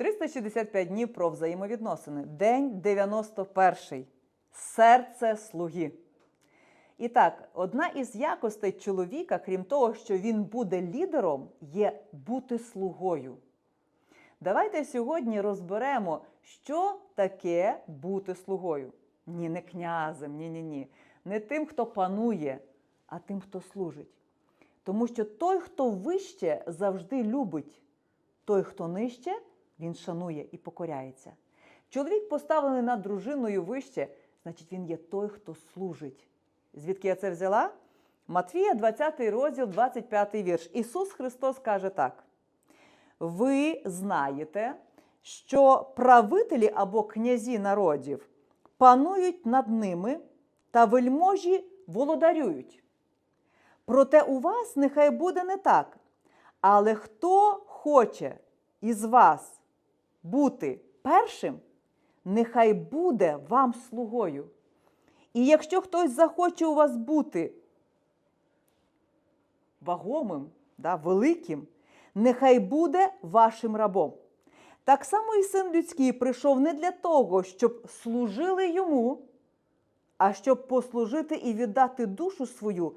365 днів про взаємовідносини. День 91. Серце слуги. І так, одна із якостей чоловіка, крім того, що він буде лідером, є бути слугою. Давайте сьогодні розберемо, що таке бути слугою. Ні, не князем, ні, ні, ні. Не тим, хто панує, а тим, хто служить. Тому що той, хто вище, завжди любить. Той, хто нижче, він шанує і покоряється. Чоловік, поставлений над дружиною вище, значить, він є той, хто служить. Звідки я це взяла? Матвія, 20 розділ, 25 вірш. Ісус Христос каже так: Ви знаєте, що правителі або князі народів панують над ними та вельможі володарюють. Проте у вас нехай буде не так. Але хто хоче із вас бути першим, нехай буде вам слугою. І якщо хтось захоче у вас бути вагомим, да, великим, нехай буде вашим рабом. Так само і син людський прийшов не для того, щоб служили йому, а щоб послужити і віддати душу свою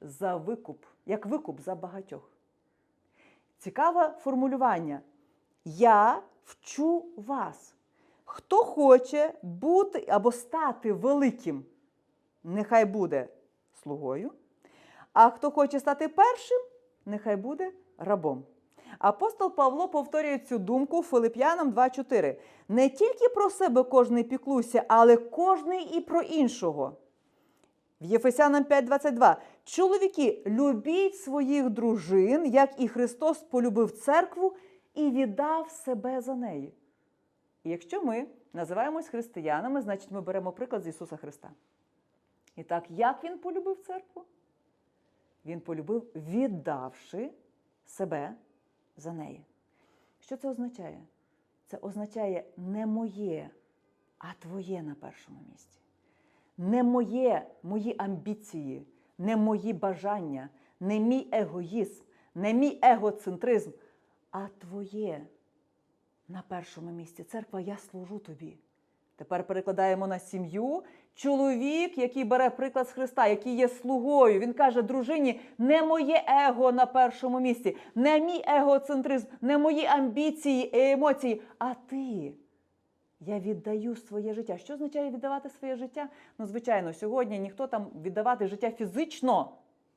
за викуп, як викуп за багатьох. Цікаве формулювання. Я вчу вас. Хто хоче бути або стати великим, нехай буде слугою. А хто хоче стати першим, нехай буде рабом. Апостол Павло повторює цю думку Филип'янам 2.4. Не тільки про себе кожний піклуйся, але кожний і про іншого. В Єфесянам 5.22. Чоловіки, любіть своїх дружин, як і Христос полюбив церкву і віддав себе за неї. І якщо ми називаємось християнами, значить ми беремо приклад з Ісуса Христа. І так, як Він полюбив церкву? Він полюбив, віддавши себе за неї. Що це означає? Це означає не моє, а твоє на першому місці. Не моє, мої амбіції, не мої бажання, не мій егоїзм, не мій егоцентризм, а твоє на першому місці. Церква, я служу тобі. Тепер перекладаємо на сім'ю. Чоловік, який бере приклад з Христа, який є слугою, він каже дружині: не моє его на першому місці, не мій егоцентризм, не мої амбіції і емоції, а ти. Я віддаю своє життя. Що означає віддавати своє життя? Ну, звичайно, сьогодні ніхто там віддавати життя фізично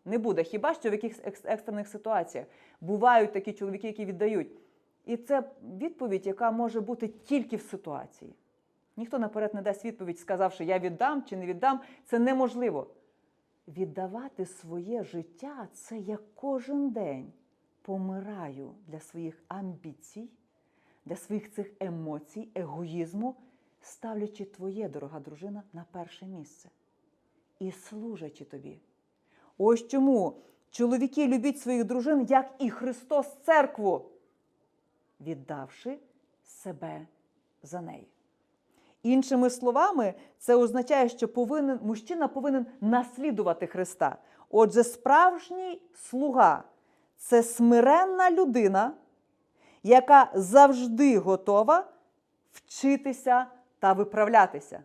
не буде. Хіба що в якихось екстрених ситуаціях бувають такі чоловіки, які віддають. І це відповідь, яка може бути тільки в ситуації. Ніхто наперед не дасть відповідь, сказавши, я віддам чи не віддам. Це неможливо. Віддавати своє життя це я кожен день помираю для своїх амбіцій, для своїх цих емоцій, егоїзму, ставлячи твоє, дорога дружина, на перше місце і служачи тобі. Ось чому чоловіки любіть своїх дружин, як і Христос церкву, віддавши себе за неї. Іншими словами, це означає, що повинен, мужчина повинен наслідувати Христа. Отже, справжній слуга це смиренна людина, яка завжди готова вчитися та виправлятися.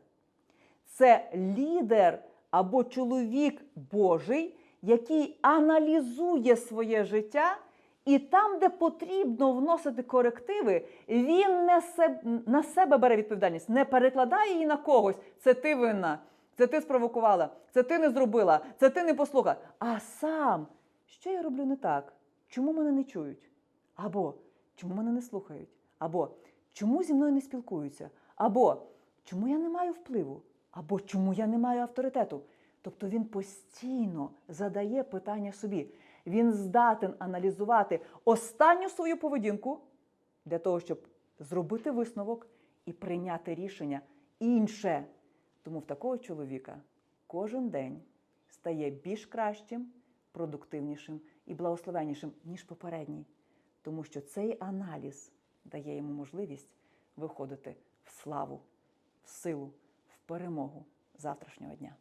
Це лідер або чоловік Божий, який аналізує своє життя, і там, де потрібно вносити корективи, він несе, на себе бере відповідальність, не перекладає її на когось. Це ти винна, це ти спровокувала, це ти не зробила, це ти не послухала. А сам, що я роблю не так? Чому мене не чують? Або чому мене не слухають? Або чому зі мною не спілкуються? Або чому я не маю впливу? Або чому я не маю авторитету? Тобто він постійно задає питання собі. Він здатен аналізувати останню свою поведінку для того, щоб зробити висновок і прийняти рішення інше. Тому в такого чоловіка кожен день стає більш кращим, продуктивнішим і благословеннішим, ніж попередній. Тому що цей аналіз дає йому можливість виходити в славу, в силу, в перемогу завтрашнього дня.